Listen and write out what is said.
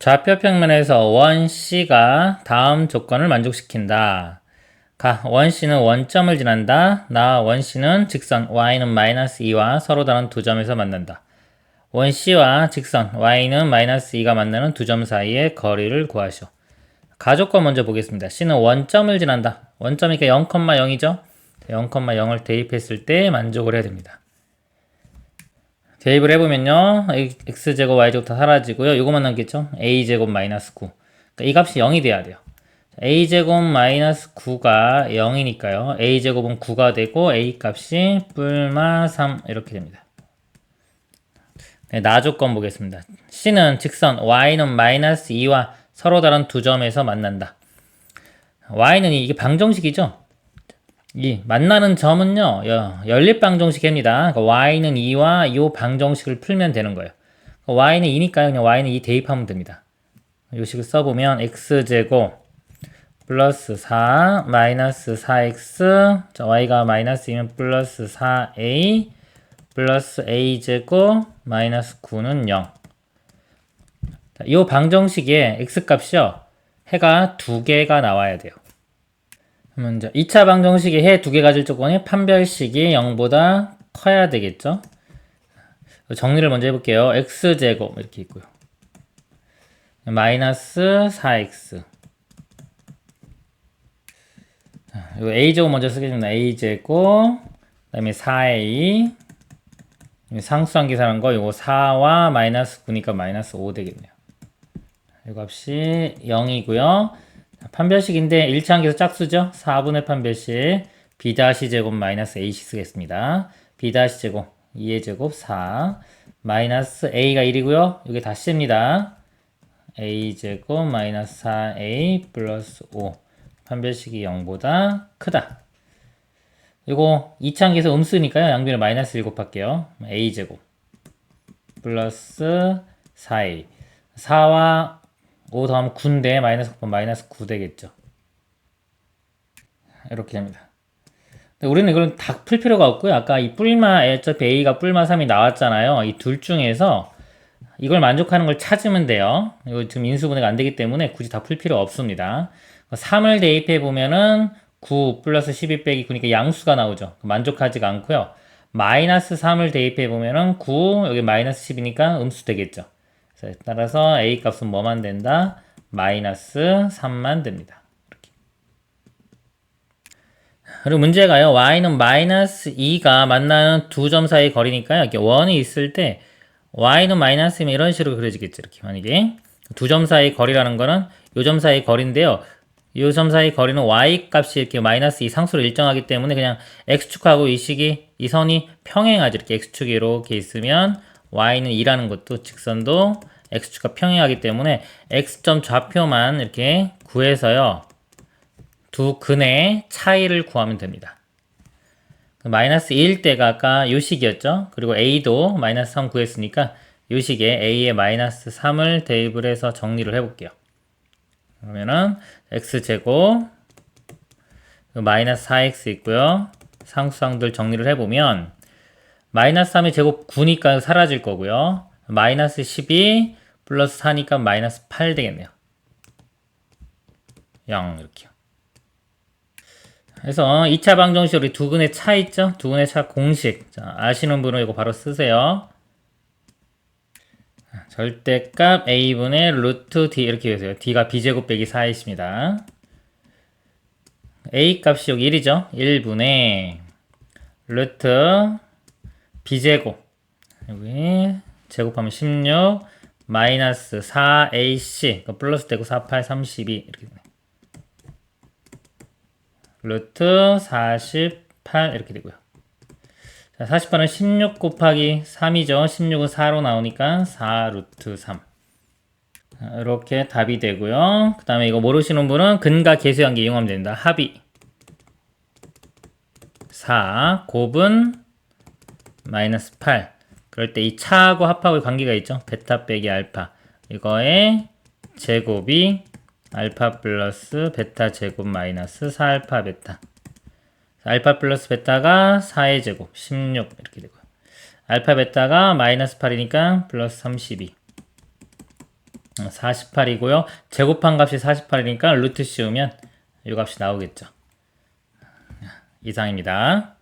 좌표 평면에서 원 C가 다음 조건을 만족시킨다. 가, 원 C는 원점을 지난다. 나 원 C는 직선 y는 마이너스 2와 서로 다른 두 점에서 만난다. 원 C와 직선 y는 마이너스 2가 만나는 두 점 사이의 거리를 구하시오. 가조건 먼저 보겠습니다. C는 원점을 지난다. 원점이니까 0,0이죠. 0,0을 대입했을 때 만족을 해야 됩니다. 대입을 해보면요. x제곱, y제곱 다 사라지고요. 요거만 남겠죠? a제곱 마이너스 9. 그러니까 이 값이 0이 돼야 돼요. a제곱 마이너스 9가 0이니까요. a제곱은 9가 되고 a 값이 뿔마 3 이렇게 됩니다. 네, 나 조건 보겠습니다. c는 직선 y는 마이너스 2와 서로 다른 두 점에서 만난다. y는 이게 방정식이죠? 이 만나는 점은요 연립 방정식입니다. 그러니까 y는 2와 이 방정식을 풀면 되는 거예요. 그러니까 y는 2니까 그냥 y는 2 대입하면 됩니다. 이 식을 써보면 x제곱 플러스 4 마이너스 4x 자, y가 마이너스 2면 플러스 4a 플러스 a제곱 마이너스 9는 0. 자, 이 방정식의 x값이요 해가 두 개가 나와야 돼요. 먼저 2차 방정식의 해 두 개 가질 조건이 판별식이 0보다 커야 되겠죠. 정리를 먼저 해볼게요. x제곱 이렇게 있고요. 마이너스 4x 이거 a제곱 먼저 쓰겠습니다. a제곱 그 다음에 4a 상수항 계산한 거 이거 4와 마이너스 9니까 마이너스 5 되겠네요. 이 값이 0이고요. 판별식인데 1차 항계에서 짝수죠. 4분의 판별식 b-제곱 마이너스 a씩 쓰겠습니다. b-제곱 2의 제곱 4 마이너스 a가 1이고요. 이게 다 c입니다. a제곱 마이너스 4a 플러스 5 판별식이 0보다 크다. 이거 2차 항계에서 음수니까요. 양변을 마이너스 1 곱할게요. a제곱 플러스 4a 4와 5 더하면 9인데 마이너스 9번 마이너스 9 되겠죠. 이렇게 됩니다. 우리는 이걸 다 풀 필요가 없고요. 아까 이 뿔마 어차피 a가 뿔마 3이 나왔잖아요. 이 둘 중에서 이걸 만족하는 걸 찾으면 돼요. 이거 지금 인수분해가 안 되기 때문에 굳이 다 풀 필요 없습니다. 3을 대입해 보면은 9 플러스 12 빼기 9니까 양수가 나오죠. 만족하지가 않고요. 마이너스 3을 대입해 보면은 9 여기 마이너스 10이니까 음수 되겠죠. 따라서 a 값은 뭐만 된다? 마이너스 3만 됩니다. 이렇게. 그리고 문제가요. y는 마이너스 2가 만나는 두 점 사이 거리니까요. 이렇게 원이 있을 때 y는 마이너스면 이런 식으로 그려지겠죠. 이렇게 만약에 두 점 사이 거리라는 거는 요 점 사이 거리인데요. 요 점 사이 거리는 y 값이 이렇게 마이너스 2 상수로 일정하기 때문에 그냥 x축하고 이 식이 이 선이 평행하죠. 이렇게 x축이 이렇게 있으면 y는 2라는 것도 직선도 x축과 평행하기 때문에 x점 좌표만 이렇게 구해서요. 두 근의 차이를 구하면 됩니다. 마이너스 1일 때가 아까 요 식이었죠. 그리고 a도 마이너스 3 구했으니까 요 식에 a에 마이너스 3을 대입을 해서 정리를 해볼게요. 그러면은 x제곱 마이너스 4x 있고요. 상수항들 정리를 해보면 마이너스 3의 제곱 9니까 사라질 거고요. 마이너스 12 플러스 4니까 마이너스 8 되겠네요. 0 이렇게요. 그래서 2차 방정식 우리 두 근의 차 있죠? 두 근의 차 공식. 자, 아시는 분은 이거 바로 쓰세요. 절대값 a분의 루트 d 이렇게 되세요. d가 b제곱 빼기 4이십니다. a 값이 여기 1이죠? 1분의 루트 b제곱 여기 제곱하면 16 마이너스 4ac 그 플러스 되고 48 32 이렇게 되네. 루트 48 이렇게 되고요. 자, 48은 16 곱하기 3이죠. 16은 4로 나오니까 4 루트 3 이렇게 답이 되고요. 그 다음에 이거 모르시는 분은 근과 계수관계 이용하면 됩니다. 합이 4 곱은 마이너스 8 그럴 때 이 차하고 합하고 관계가 있죠. 베타 빼기 알파. 이거의 제곱이 알파 플러스 베타 제곱 마이너스 4알파 베타. 알파 플러스 베타가 4의 제곱 16 이렇게 되고요. 알파 베타가 마이너스 8이니까 플러스 32. 48이고요. 제곱한 값이 48이니까 루트 씌우면 이 값이 나오겠죠. 이상입니다.